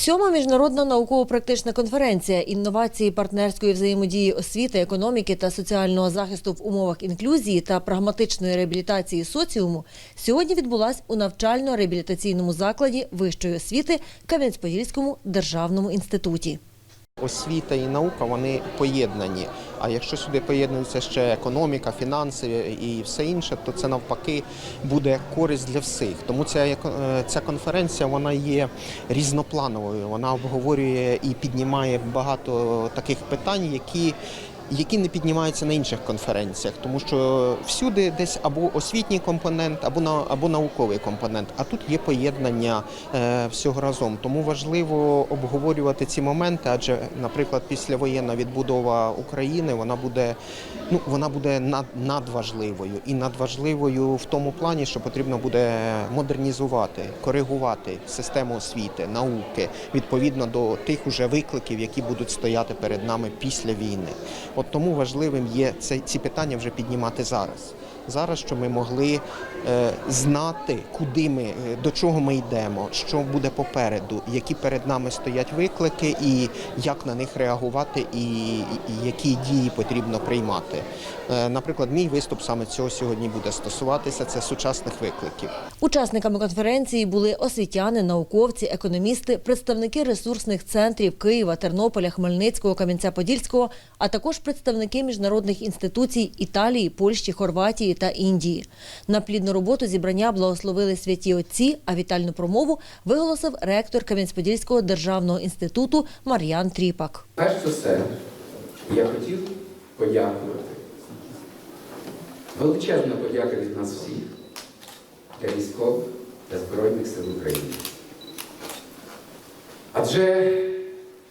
Сьома міжнародна науково-практична конференція інновації партнерської взаємодії освіти, економіки та соціального захисту в умовах інклюзії та прагматичної реабілітації соціуму сьогодні відбулась у навчально-реабілітаційному закладі вищої освіти Кам'янець-Подільському державному інституті. Освіта і наука вони поєднані. А якщо сюди поєднується ще економіка, фінанси і все інше, то це навпаки буде користь для всіх. Тому ця е, ця конференція вона є різноплановою. Вона обговорює і піднімає багато таких питань, які. Які не піднімаються на інших конференціях, тому що всюди десь або освітній компонент, або на або науковий компонент. А тут є поєднання е, всього разом. Тому важливо обговорювати ці моменти, адже, наприклад, післявоєнна відбудова України вона буде ну вона буде над, надважливою і надважливою в тому плані, що потрібно буде модернізувати, коригувати систему освіти, науки відповідно до тих уже викликів, які будуть стояти перед нами після війни. От тому важливим є ці питання вже піднімати зараз. Зараз, щоб ми могли е, знати, куди ми, е, до чого ми йдемо, що буде попереду, які перед нами стоять виклики, і як на них реагувати, і, і які дії потрібно приймати. Е, наприклад, мій виступ саме цього сьогодні буде стосуватися це сучасних викликів. Учасниками конференції були освітяни, науковці, економісти, представники ресурсних центрів Києва, Тернополя, Хмельницького, Кам'янця-Подільського, а також представники міжнародних інституцій Італії, Польщі, Хорватії та Індії. На плідну роботу зібрання благословили святі отці, а вітальну промову виголосив ректор Кам'янець-Подільського державного інституту Мар'ян Тріпак. Перш за все, я хотів подякувати. Величезна подяка від нас всіх для військових та Збройних сил України. Адже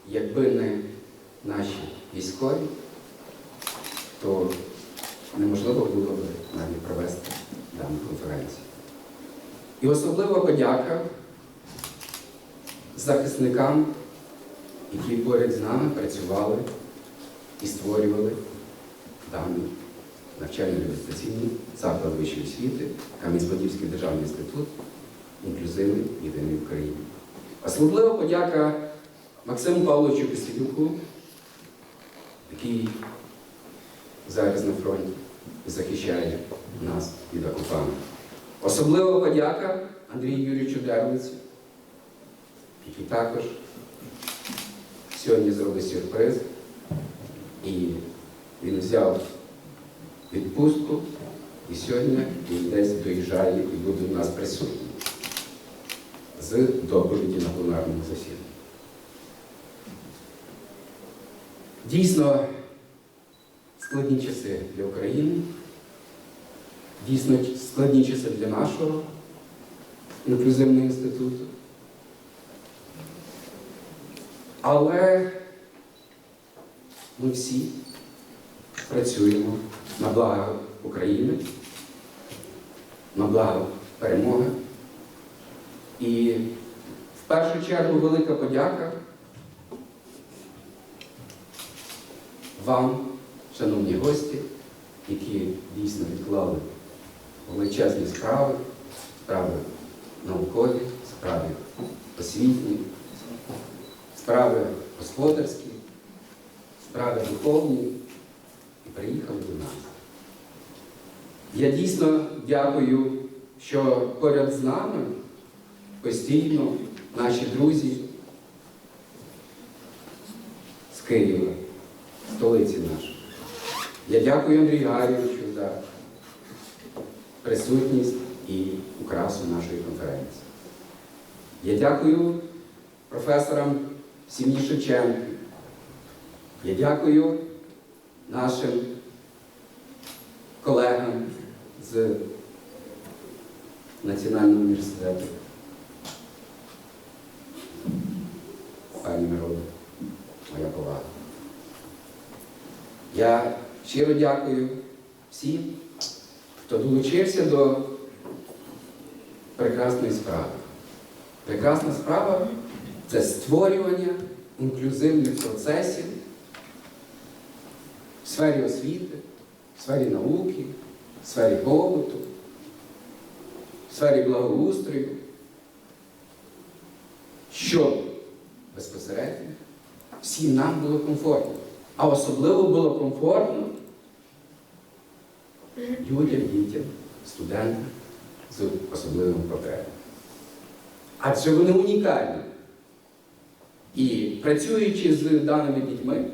якби не наші військові, то неможливо було б навіть провести дану конференцію. І особлива подяка захисникам які поряд з нами працювали і створювали даний навчально-реабілітаційний заклад вищої освіти, Кам'янець-Подільський державний інститут інклюзивний єдиний в Україні. Особлива подяка Максиму Павловичу Кисилюку, який зараз на фронті захищає нас від окупантів. Особлива подяка Андрію Юрійовичу Дерлицю, який також сьогодні зробить сюрприз. І він взяв відпустку, і сьогодні він десь доїжджає і буде у нас присутній з доповіді на пленарному засіданні. Дійсно складні часи для України, дійсно складні часи для нашого інклюзивного інституту. Але ми всі працюємо на благо України, на благо перемоги. І в першу чергу велика подяка вам, шановні гості, які дійсно відклали величезні справи, справи наукові, справи освітні, справи господарські, справи духовні і приїхали до нас. Я дійсно дякую, що поряд з нами постійно наші друзі з Києва, столиці нашої. Я дякую Андрію Гарійовичу за присутність і украсу нашої конференції. Я дякую професорам сім'ї Шевченки. Я дякую нашим колегам з Національного університету. Пані Мироли, моя повага. Я щиро дякую всім, хто долучився до прекрасної справи. Прекрасна справа це створювання інклюзивних процесів в сфері освіти, в сфері науки, в сфері побуту, в сфері благоустрою, щоб всім нам було комфортно. А особливо було комфортно людям, дітям, студентам з особливими потребами. Адже вони унікальні. І працюючи з даними дітьми,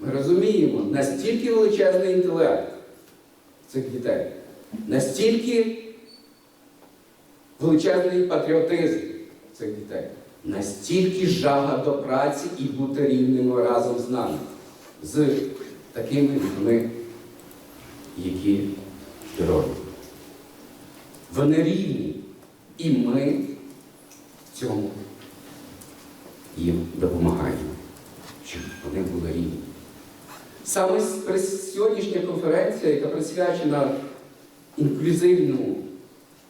ми розуміємо настільки величезний інтелект цих дітей, настільки величезний патріотизм цих дітей, настільки жага до праці і бути рівними разом з нами, з такими людьми, які здорові. Вони рівні, і ми в цьому їм допомагаємо, щоб вони були рівні. Саме сьогоднішня конференція, яка присвячена інклюзивному,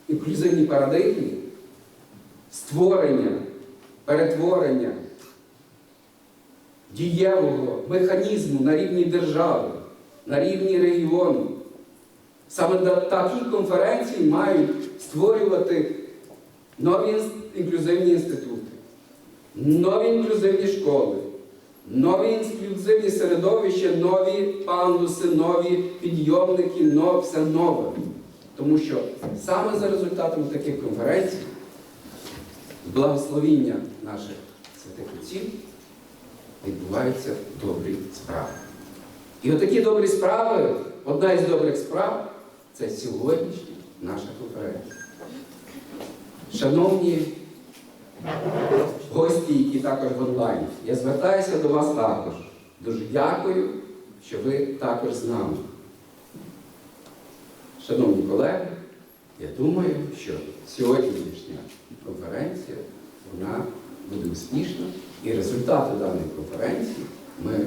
інклюзивній парадигмі, створення, перетворення дієвого механізму на рівні держави, на рівні регіону. Саме такі конференції мають створювати нові інклюзивні інститути, нові інклюзивні школи, нові інклюзивні середовища, нові пандуси, нові підйомники, но- все нове. Тому що саме за результатами таких конференцій, благословіння наших святих отців, відбуваються добрі справи. І отакі добрі справи, одна із добрих справ це сьогоднішня наша конференція. Шановні гості, які також в онлайні, я звертаюся до вас також. Дуже дякую, що ви також з нами. Шановні колеги, я думаю, що сьогоднішня конференція вона буде успішна, і результати даної конференції ми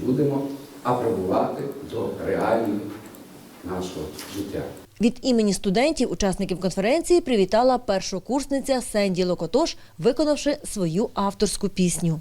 будемо апробувати до реального нашого життя. Від імені студентів, учасників конференції, привітала першокурсниця Сенді Локотош, виконавши свою авторську пісню.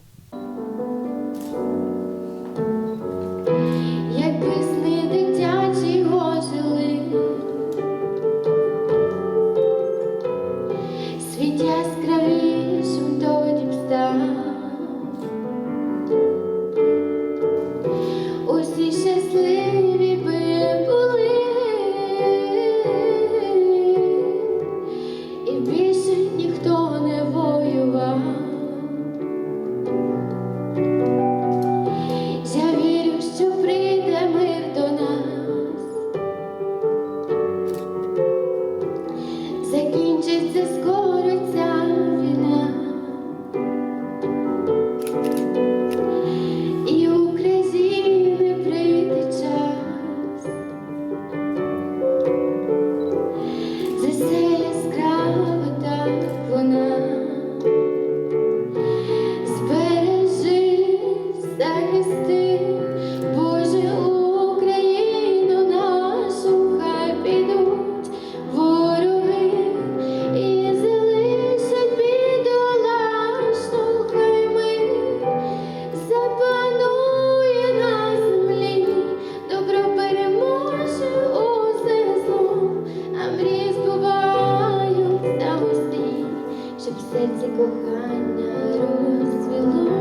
Серці кохання розцвіло.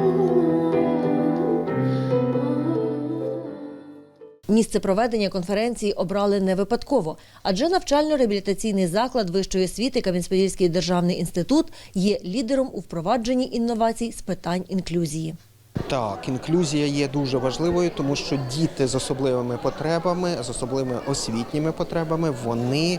Місце проведення конференції обрали не випадково, адже навчально-реабілітаційний заклад вищої освіти Кам'янець-Подільський державний інститут є лідером у впровадженні інновацій з питань інклюзії. Так, інклюзія є дуже важливою, тому що діти з особливими потребами, з особливими освітніми потребами, вони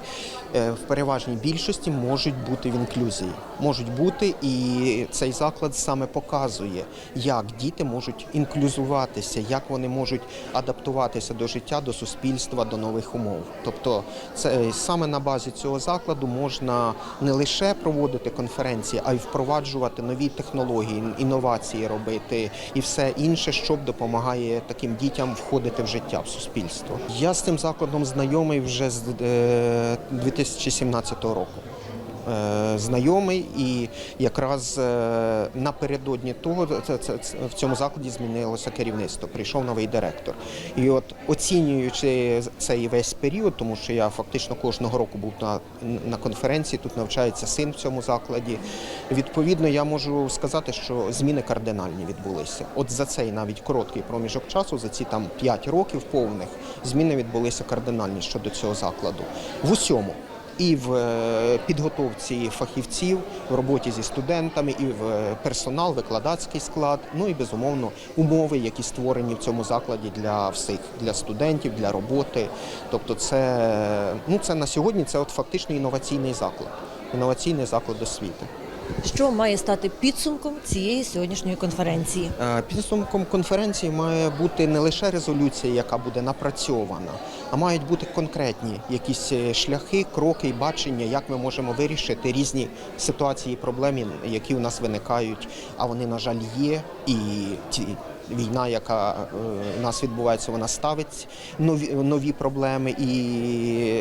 е, в переважній більшості можуть бути в інклюзії. Можуть бути, і цей заклад саме показує, як діти можуть інклюзуватися, як вони можуть адаптуватися до життя, до суспільства, до нових умов. Тобто, це саме на базі цього закладу можна не лише проводити конференції, а й впроваджувати нові технології, інновації робити і все інше, що допомагає таким дітям входити в життя, в суспільство. Я з цим закладом знайомий вже з е, 2017 року. Е, знайомий, і якраз е, напередодні того в цьому закладі змінилося керівництво. Прийшов новий директор. І от оцінюючи цей весь період, тому що я фактично кожного року був на, на конференції, тут навчається син в цьому закладі. Відповідно, я можу сказати, що зміни кардинальні відбулися. От за цей навіть короткий проміжок часу, за ці там 5 років повних, зміни відбулися кардинальні щодо цього закладу. В усьому. І в е, підготовці фахівців, в роботі зі студентами, і в е, персонал, викладацький склад, ну і безумовно умови, які створені в цьому закладі для всіх, для студентів, для роботи. Тобто, це ну це на сьогодні це от фактично інноваційний заклад, інноваційний заклад освіти. Що має стати підсумком цієї сьогоднішньої конференції? Е, Підсумком конференції має бути не лише резолюція, яка буде напрацьована, а мають бути конкретні якісь е, шляхи, кроки і бачення, як ми можемо вирішити різні ситуації і проблеми, які у нас виникають. А вони, на жаль, є. І ті війна, яка е, у нас відбувається, вона ставить нові, нові проблеми і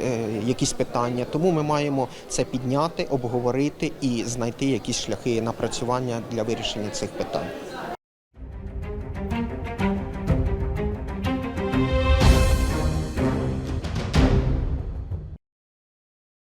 е, якісь питання. Тому ми маємо це підняти, обговорити і знайти якісь шляхи напрацювання для вирішення цих питань.